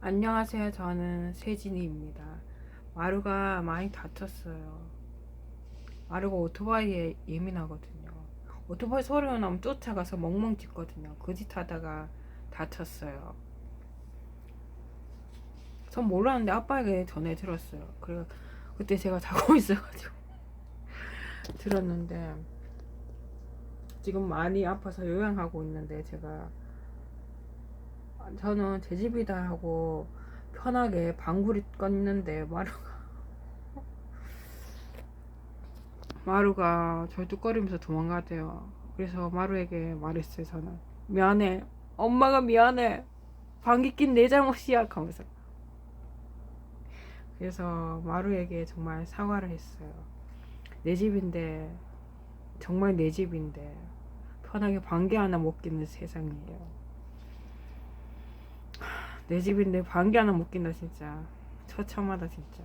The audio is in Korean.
안녕하세요. 저는 세진이입니다. 마루가 많이 다쳤어요. 마루가 오토바이에 예민하거든요. 오토바이 소리가 나면 쫓아가서 멍멍 짖거든요. 그 짓 하다가 다쳤어요. 전 몰랐는데 아빠에게 전해 들었어요. 그래 그때 제가 자고 있어가지고 들었는데 지금 많이 아파서 요양하고 있는데 제가 저는 제 집이다 하고 편하게 방구리 껐는데 마루가 마루가 절뚝거리면서 도망가대요. 그래서 마루에게 말했어요. 저는 미안해. 엄마가 미안해. 방귀 낀 내 잘못이야. 하면서 그래서 마루에게 정말 사과를 했어요. 내 집인데 정말 내 집인데 편하게 방귀 하나 못 끼는 세상이에요. 내 집인데 방귀 하나 못 낀다 진짜. 처참하다 진짜